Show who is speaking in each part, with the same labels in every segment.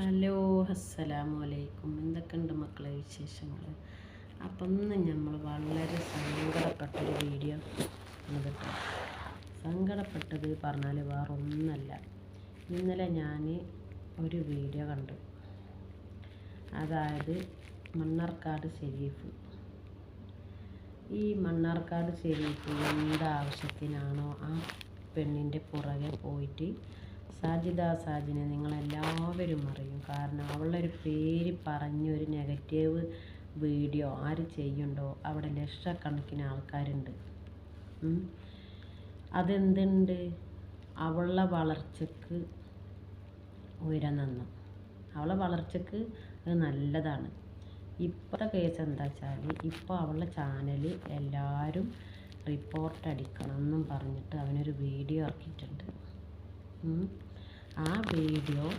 Speaker 1: Hello അസ്സലാമു അലൈക്കും എന്തൊക്കെയുണ്ട് മക്കളെ വിശേഷങ്ങൾ അപ്പം ഇന്ന് നമ്മൾ വളരെ സങ്കടപ്പെട്ടൊരു വീഡിയോ കേട്ടോ. സങ്കടപ്പെട്ടത് പറഞ്ഞാൽ വേറെ ഒന്നല്ല ഇന്നലെ ഞാൻ ഒരു വീഡിയോ കണ്ടു. അതായത് മണ്ണാർക്കാട് ഷെരീഫ് ഈ മണ്ണാർക്കാട് ഷെരീഫ് എന്താവശ്യത്തിനാണോ ആ പെണ്ണിന്റെ പുറകെ പോയിട്ട് സാജിദ സാജിനെ നിങ്ങളെല്ലാവരും അറിയും. കാരണം അവളുടെ ഒരു പേര് പറഞ്ഞൊരു നെഗറ്റീവ് വീഡിയോ ആര് ചെയ്യുന്നുണ്ടോ അവിടെ ലക്ഷക്കണക്കിന് ആൾക്കാരുണ്ട്. അതെന്തുണ്ട്? അവളുടെ വളർച്ചക്ക് ഉയരം നന്നു അവളെ വളർച്ചക്ക് അത് നല്ലതാണ്. ഇപ്പോഴത്തെ കേസ് എന്താ വെച്ചാൽ ഇപ്പോൾ അവളുടെ ചാനൽ എല്ലാവരും റിപ്പോർട്ട് അടിക്കണം എന്നും പറഞ്ഞിട്ട് അവനൊരു വീഡിയോ ഇറക്കിയിട്ടുണ്ട്. ആ വീഡിയോ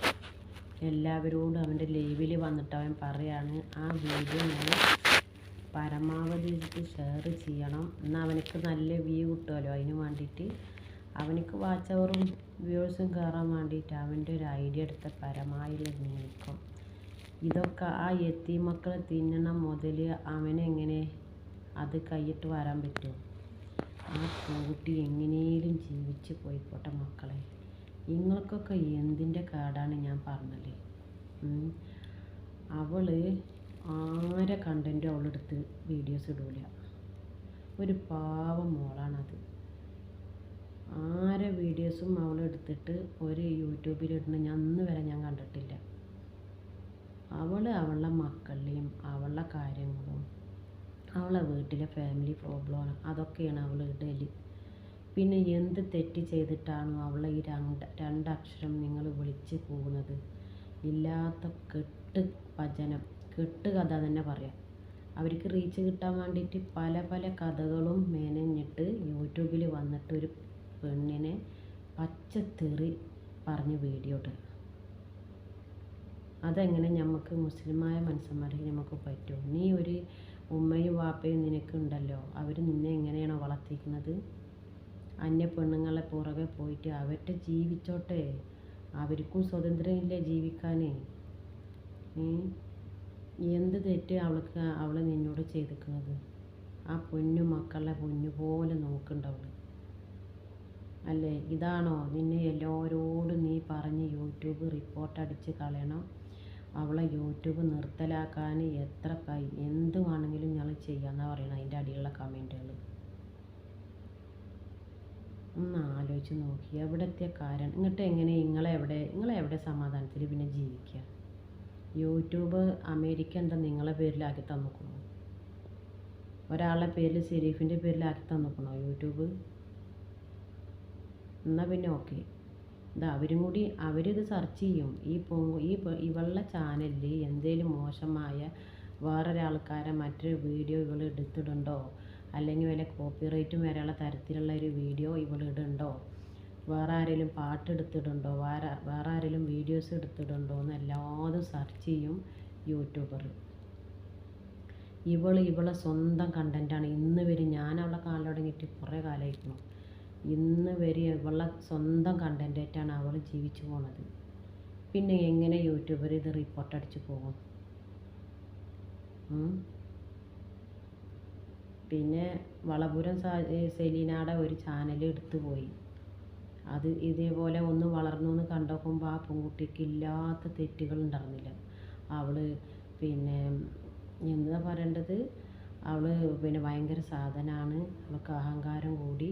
Speaker 1: എല്ലാവരോടും അവന്റെ ലൈവിൽ വന്നിട്ട് അവൻ പറയാണ് ആ വീഡിയോ നിങ്ങൾ പരമാവധി ഷെയർ ചെയ്യണം. എന്നാൽ അവനക്ക് നല്ല വ്യൂ കിട്ടുമല്ലോ അതിന് വേണ്ടിയിട്ട്. അവനക്ക് വാച്ച് അവറും വ്യൂവേഴ്സും കയറാൻ വേണ്ടിയിട്ട് അവന്റെ ഒരു ഐഡിയ എടുത്ത പരമായുള്ള നീക്കം. ഇതൊക്കെ ആ എത്തി മക്കളെ തിന്നണം മുതൽ അവനെങ്ങനെ അത് കൈയിട്ട് വരാൻ പറ്റും? ആ കൂട്ടി എങ്ങനെയും ജീവിച്ച് പോയിക്കോട്ടെ മക്കളെ. നിങ്ങൾക്കൊക്കെ എന്തിന്റെ കാടാണ് ഞാൻ പറഞ്ഞത്? അവൾ ആരെ കണ്ടന്റും അവളെടുത്ത് വീഡിയോസ് ഇടൂല. ഒരു പാവം മോളാണത്. ആരെ വീഡിയോസും അവളെടുത്തിട്ട് ഒരു യൂട്യൂബിലിടുന്ന ഞാൻ അന്ന് വരെ ഞാൻ കണ്ടിട്ടില്ല. അവൾ അവളുടെ മക്കളുടെയും അവളുടെ കാര്യങ്ങളും അവളെ വീട്ടിലെ ഫാമിലി പ്രോബ്ലമാണ് അതൊക്കെയാണ് അവൾ ഇടൽ പിന്നെ എന്ത് തെറ്റ് ചെയ്തിട്ടാണ് അവളെ ഈ രണ്ട് രണ്ടക്ഷരം നിങ്ങൾ വിളിച്ച് പോകുന്നത്? ഇല്ലാത്ത കെട്ട് ഭജനം കെട്ട് കഥ തന്നെ പറയാം. അവർക്ക് റീച്ച് കിട്ടാൻ വേണ്ടിയിട്ട് പല പല കഥകളും മെനഞ്ഞിട്ട് യൂട്യൂബിൽ വന്നിട്ട് ഒരു പെണ്ണിനെ പച്ചത്തെറി പറഞ്ഞ് വീഡിയോ ഇടുക. അതെങ്ങനെ നമുക്ക് മുസ്ലിമായ മനുഷ്യന്മാർക്ക് നമുക്ക് പറ്റുമോ നീ ഒരു ഉമ്മയും വാപ്പയും നിനക്കുണ്ടല്ലോ അവർ നിന്നെ എങ്ങനെയാണോ വളർത്തിക്കുന്നത്? അന്യ പെണ്ണുങ്ങളെ പുറകെ പോയിട്ട് അവരുടെ ജീവിച്ചോട്ടെ. അവർക്കും സ്വതന്ത്രമില്ലേ ജീവിക്കാനേ? ഏ? എന്ത് തെറ്റ് അവൾക്ക് അവൾ നിന്നോട് ചെയ്തിരിക്കുന്നത് ആ പൊന്നു മക്കളെ പൊന്നു പോലെ നോക്കുന്നുണ്ട് അവൾ അല്ലേ? ഇതാണോ? നിന്നെ എല്ലാവരോടും നീ പറഞ്ഞ് യൂട്യൂബ് റിപ്പോർട്ട് അടിച്ച് കളയണം. അവളെ യൂട്യൂബ് നിർത്തലാക്കാൻ എത്ര എന്ത് വേണമെങ്കിലും ഞങ്ങൾ ചെയ്യാമെന്നാണ് പറയണത് അതിന്റെ അടിയിലുള്ള കമന്റുകൾ ഒന്ന് ആലോചിച്ച് നോക്കി. എവിടത്തെ കാരണം ഇങ്ങോട്ട് എങ്ങനെ നിങ്ങളെവിടെ നിങ്ങളെവിടെ സമാധാനത്തിൽ പിന്നെ ജീവിക്കുക യൂട്യൂബ് അമേരിക്ക എന്താ നിങ്ങളെ പേരിലാക്കി തന്നിക്കണോ? ഒരാളെ പേരിൽ ഷെരീഫിന്റെ പേരിലാക്കി തന്നിക്കണോ യൂട്യൂബ്? എന്നാൽ പിന്നെ ഓക്കെ. ഇത് അവരും കൂടി അവരിത് സെർച്ച് ചെയ്യും. ഈ പോ ഈ ഇവളുടെ ചാനലിൽ എന്തെങ്കിലും മോശമായ വേറൊരാൾക്കാരെ മറ്റൊരു വീഡിയോ ഇവൾ എടുത്തിടുണ്ടോ അല്ലെങ്കിൽ വല്ല കോപ്പിറൈറ്റും വരെയുള്ള തരത്തിലുള്ള ഒരു വീഡിയോ ഇവൾ ഇടുന്നുണ്ടോ? വേറെ ആരെങ്കിലും പാട്ട് വേറെ വേറെ ആരെങ്കിലും വീഡിയോസ് എടുത്തിടുണ്ടോ എന്ന് എല്ലാതും സെർച്ച് ചെയ്യും യൂട്യൂബർ ഇവൾ ഇവളെ സ്വന്തം കണ്ടന്റാണ് ഇന്ന് വരെ ഞാൻ അവളെ കാണാൻ തുടങ്ങിയിട്ട് കുറേ കാലമായിരുന്നു. ഇന്ന് വരെ ഇവളെ സ്വന്തം കണ്ടന്റായിട്ടാണ് അവൾ ജീവിച്ചു പോണത്. പിന്നെ എങ്ങനെ യൂട്യൂബർ ഇത് റിപ്പോർട്ട് അടിച്ച് പോകും? പിന്നെ വളപുരം സെലീനയുടെ ഒരു ചാനൽ എടുത്തു പോയി. അത് ഇതേപോലെ ഒന്ന് വളർന്നു എന്ന് കണ്ടപ്പോൾ ആ പെൺകുട്ടിക്ക് ഇല്ലാത്ത തെറ്റുകൾ ഉണ്ടായിരുന്നില്ല അവൾ പിന്നെ എന്താ പറയേണ്ടത്? അവൾ പിന്നെ ഭയങ്കര സാധനമാണ് അവൾക്ക് അഹങ്കാരം കൂടി.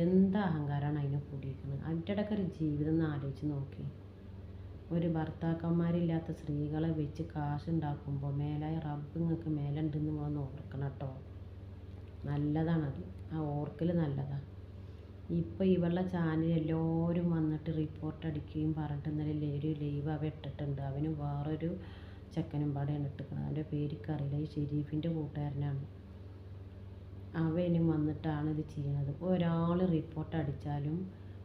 Speaker 1: എന്ത് അഹങ്കാരമാണ് അതിനെ കൂടിയിരിക്കുന്നത്? അതിന്റെ ഇടയ്ക്ക് ഒരു ജീവിതം ഒന്ന് ആലോചിച്ച് നോക്കി. ഒരു ഭർത്താക്കന്മാരില്ലാത്ത സ്ത്രീകളെ വെച്ച് കാശുണ്ടാക്കുമ്പോൾ മേലായ റബ്ബ് നിങ്ങൾക്ക് മേലുണ്ടെന്ന് വന്ന് ഓർക്കണം കേട്ടോ. നല്ലതാണത്. ആ ഓർക്കൽ നല്ലതാണ് ഇപ്പോൾ ഇവളുടെ ചാനൽ എല്ലാവരും വന്നിട്ട് റിപ്പോർട്ട് അടിക്കുകയും പറഞ്ഞിട്ട് ഇന്നലെ ഒരു ലൈവ് അവ ഇട്ടിട്ടുണ്ട്. അവന് വേറൊരു ചെക്കനും പാടെയാണ് ഇട്ടിക്കുന്നത് അവന്റെ പേരിക്കറിയില്ല. ഈ ഷെരീഫിന്റെ കൂട്ടുകാരനാണ്. അവനും വന്നിട്ടാണ് ഇത് ചെയ്യുന്നത് ഒരാൾ റിപ്പോർട്ട് അടിച്ചാലും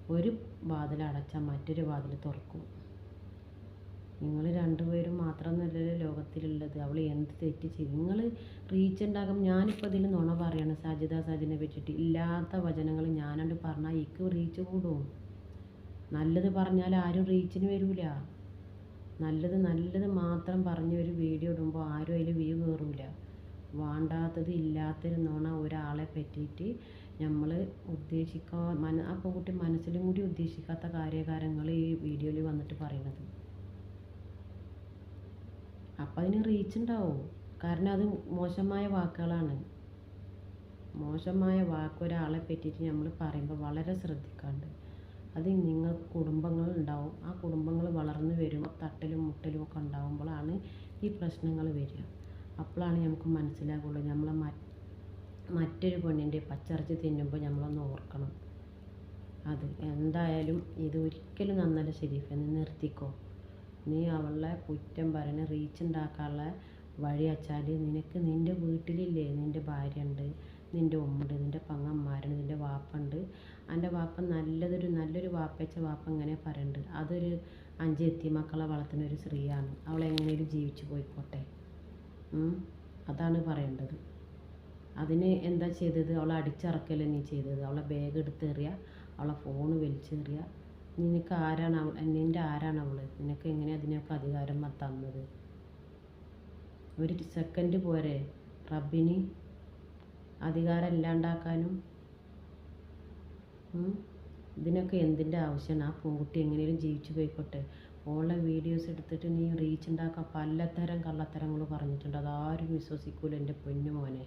Speaker 1: ഒരു വാതിൽ അടച്ചാൽ മറ്റൊരു വാതിൽ തുറക്കും. നിങ്ങൾ രണ്ടുപേരും മാത്രമെന്നല്ലല്ലോ ലോകത്തിലുള്ളത്. അവൾ എന്ത് തെറ്റ് ചെയ്തു? നിങ്ങൾ റീച്ച് ഉണ്ടാകും. ഞാനിപ്പോൾ ഇതിൽ നുണ പറയാണ്. സാജിദ സാജിനെ പറ്റിയിട്ട് ഇല്ലാത്ത വചനങ്ങൾ ഞാനോട് പറഞ്ഞാൽ ഇക്ക് റീച്ച് കൂടും. നല്ലത് പറഞ്ഞാൽ ആരും റീച്ചിന് വരില്ല നല്ലത് നല്ലത് മാത്രം പറഞ്ഞ് ഒരു വീഡിയോ ഇടുമ്പോൾ ആരും അതിൽ വ്യൂ കയറില്ല വേണ്ടാത്തത് ഇല്ലാത്തൊരു നുണ ഒരാളെ പറ്റിയിട്ട് നമ്മൾ ഉദ്ദേശിക്കാൻ മന ആ പെൺകുട്ടി മനസ്സിലും കൂടി ഉദ്ദേശിക്കാത്ത കാര്യകാരങ്ങൾ ഈ വീഡിയോയിൽ വന്നിട്ട് പറയണത്. അപ്പം അതിന് റീച്ച് ഉണ്ടാവും കാരണം അത് മോശമായ വാക്കുകളാണ്. മോശമായ വാക്ക് ഒരാളെ പറ്റിയിട്ട് നമ്മൾ പറയുമ്പോൾ വളരെ ശ്രദ്ധിക്കാണ്ട്. അത് നിങ്ങൾക്ക് കുടുംബങ്ങൾ ഉണ്ടാവും ആ കുടുംബങ്ങൾ വളർന്നു വരുമ്പോൾ തട്ടലും മുട്ടലും ഒക്കെ ഉണ്ടാകുമ്പോഴാണ് ഈ പ്രശ്നങ്ങൾ വരിക. അപ്പോഴാണ് നമുക്ക് മനസ്സിലാകുള്ളൂ നമ്മൾ മറ്റൊരു പെണ്ണിന്റെ പച്ചിറച്ചി തിന്നുമ്പോൾ നമ്മളൊന്ന് ഓർക്കണം. അത് എന്തായാലും ഇത് ഒരിക്കലും നന്നല്ല ശരീഫ് നീ നിർത്തിക്കോ. നീ അവളെ കുറ്റം പറഞ്ഞ് റീച്ച് ഉണ്ടാക്കാനുള്ള വഴി വച്ചാൽ നിനക്ക് നിന്റെ വീട്ടിലില്ലേ? നിന്റെ ഭാര്യ ഉണ്ട് നിന്റെ ഉമ്മുണ്ട് നിന്റെ പെങ്ങന്മാരുണ്ട് നിന്റെ വാപ്പുണ്ട്. എന്റെ വാപ്പ നല്ലതൊരു നല്ലൊരു വാപ്പച്ച വാപ്പ ഇങ്ങനെ പറയുന്നുണ്ട് അതൊരു അഞ്ച് എത്തി മക്കളെ വളർത്തുന്ന ഒരു സ്ത്രീയാണ്. അവളെങ്ങനെയും ജീവിച്ചു പോയിക്കോട്ടെ. അതാണ് പറയേണ്ടത്. അതിന് എന്താ ചെയ്തത്? അവളെ അടിച്ചിറക്കല്ലേ നീ ചെയ്തത്? അവളെ ബാഗ് എടുത്തെറിയുക അവളെ ഫോൺ വലിച്ചെറിയ നിനക്ക് ആരാണ് നിന്റെ ആരാണ് അവൾ? നിനക്ക് എങ്ങനെ അതിനൊക്കെ അധികാരം തന്നത്? ഒരു സെക്കൻഡ് പോരെ. റബ്ബിന് അധികാരം ഇല്ലാണ്ടാക്കാനും ഇതിനൊക്കെ എന്തിന്റെ ആവശ്യമാണ് ആ പെൺകുട്ടി എങ്ങനെയും ജീവിച്ചു പോയിക്കോട്ടെ. ഓൺലൈൻ വീഡിയോസ് എടുത്തിട്ട് നീ റീച്ച് ഉണ്ടാക്കാൻ പലതരം കള്ളത്തരങ്ങൾ പറഞ്ഞിട്ടുണ്ട്. അതാരും വിശ്വസിക്കൂല എന്റെ പൊന്നു മോനെ.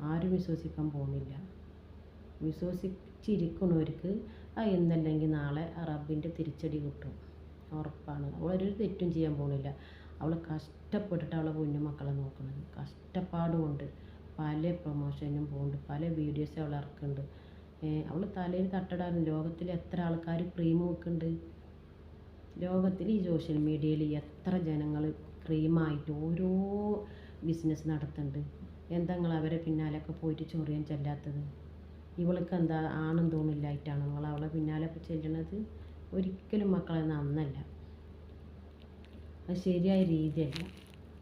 Speaker 1: ആരും വിശ്വസിക്കാൻ പോകുന്നില്ല. വിശ്വസിച്ചിരിക്കണവർക്ക് ആ ഇന്നല്ലെങ്കിൽ നാളെ റബ്ബിന്റെ തിരിച്ചടി കിട്ടും. ഉറപ്പാണ്. അവളൊരു തെറ്റും ചെയ്യാൻ പോകുന്നില്ല അവൾ കഷ്ടപ്പെട്ടിട്ട് അവളെ കുഞ്ഞു മക്കളെ നോക്കുന്നത് കഷ്ടപ്പാട് കൊണ്ട് പല പ്രൊമോഷനും പോകുന്നുണ്ട് പല വീഡിയോസ് അവൾ ഇറക്കുന്നുണ്ട്. അവൾ തലയിൽ തട്ടടാനും ലോകത്തിൽ എത്ര ആൾക്കാർ ക്രീം വെക്കുന്നുണ്ട്? ലോകത്തിൽ ഈ സോഷ്യൽ മീഡിയയിൽ എത്ര ജനങ്ങൾ ക്രീമായിട്ട് ഓരോ ബിസിനസ് നടത്തുന്നുണ്ട്. എന്താ നിങ്ങൾ അവരെ പിന്നാലെയൊക്കെ പോയിട്ട് ചൊറിയാൻ ചെല്ലാത്തത്? ഇവൾക്ക് എന്താ ആണെന്ന് തോന്നില്ലായിട്ടാണ് നിങ്ങൾ അവളെ പിന്നാലെ ചെല്ലണത് ഒരിക്കലും മക്കളെ നന്നല്ല അത് ശരിയായ രീതിയല്ല.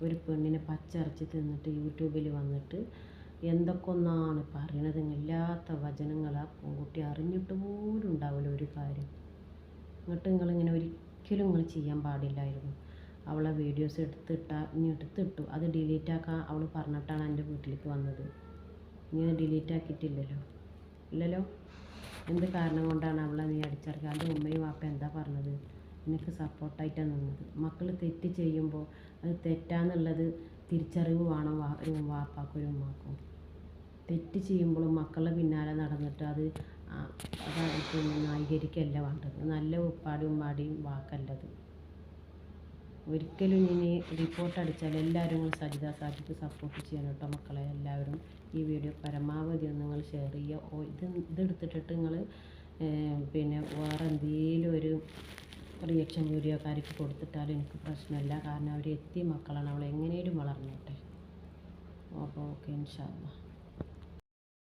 Speaker 1: ഒരു പെണ്ണിനെ പച്ചിറച്ചി തിന്നിട്ട് യൂട്യൂബിൽ വന്നിട്ട് എന്തൊക്കെയൊന്നാണ് പറയണത് ഇല്ലാത്ത വചനങ്ങൾ ആ പെൺകുട്ടി അറിഞ്ഞിട്ട് പോലും ഉണ്ടാവില്ല ഒരു കാര്യം. എന്നിട്ട് നിങ്ങളിങ്ങനെ ഒരിക്കലും നിങ്ങൾ ചെയ്യാൻ പാടില്ലായിരുന്നു. അവളെ വീഡിയോസ് എടുത്തിട്ട ഇനി എടുത്തിട്ടു. അത് ഡിലീറ്റ് ആക്കാൻ അവൾ പറഞ്ഞിട്ടാണ് എന്റെ വീട്ടിലേക്ക് വന്നത്. ഇനി ഡിലീറ്റ് ആക്കിയിട്ടില്ലല്ലോ ഇല്ലല്ലോ. എന്ത് കാരണം കൊണ്ടാണ് അവളെ നീ അടിച്ചിറക്കുക? എന്റെ ഉമ്മയും വാപ്പ എന്താ പറഞ്ഞത്? നിനക്ക് സപ്പോർട്ടായിട്ടാണ് നിന്നത്. മക്കൾ തെറ്റ് ചെയ്യുമ്പോൾ അത് തെറ്റാന്നുള്ളത് തിരിച്ചറിവ് വേണം വാ ഒരു വാപ്പാക്കും ഒരു ഉമ്മാക്കും. തെറ്റ് ചെയ്യുമ്പോൾ മക്കളുടെ പിന്നാലെ നടന്നിട്ട് അത് അതായിട്ട് ന്യായീകരിക്കല്ല വേണ്ടത്. നല്ല ഉപ്പാടി ഉമ്മാടിയും വാക്കല്ലത്. ഒരിക്കലും ഇനി റിപ്പോർട്ട് അടിച്ചാൽ എല്ലാവരും സജിത സാജിക്ക് സപ്പോർട്ട് ചെയ്യണം കേട്ടോ മക്കളെ. എല്ലാവരും ഈ വീഡിയോ പരമാവധി ഒന്ന് ഷെയർ ചെയ്യുക. ഓ ഇത് ഇതെടുത്തിട്ടിട്ട് നിങ്ങൾ പിന്നെ വേറെ എന്തെങ്കിലും ഒരു റിയാക്ഷൻ വീഡിയോ കാര്യക്ക് കൊടുത്തിട്ടാൽ എനിക്ക് പ്രശ്നമില്ല. കാരണം അവർ എത്തിയ മക്കളാണ്. അവൾ എങ്ങനെയും വളർന്നോട്ടെ. അപ്പോൾ ഓക്കെ ഇൻഷാല്ലാ